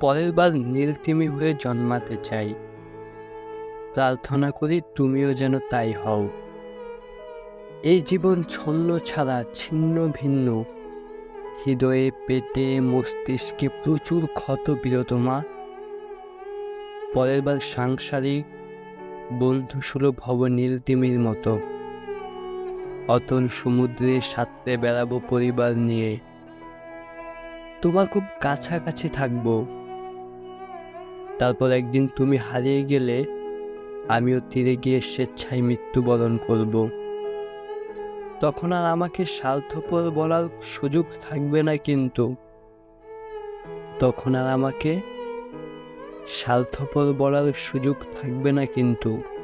পরের বার নীলতিমি হয়ে জন্মাতে চাই। প্রার্থনা করি তুমিও যেন তাই হও। এই জীবন ছন্ন ছাড়া ছিন্ন ভিন্ন। হৃদয়ে, পেটে, মস্তিষ্কে প্রচুর ক্ষত বিরত মা পরের বার সাংসারিক, বন্ধুসুলভ হব নীলতিমির মতো। অতল সমুদ্রে সাঁতরে বেড়াবো পরিবার নিয়ে। তোমার খুব কাছাকাছি থাকব। তারপর একদিন তুমি হারিয়ে গেলে আমিও তীরে গিয়ে স্বেচ্ছায় মৃত্যুবরণ করব। তখন আর আমাকে স্বার্থপর বলার সুযোগ থাকবে না কিন্তু। তখন আর আমাকে স্বার্থপর বলার সুযোগ থাকবে না কিন্তু।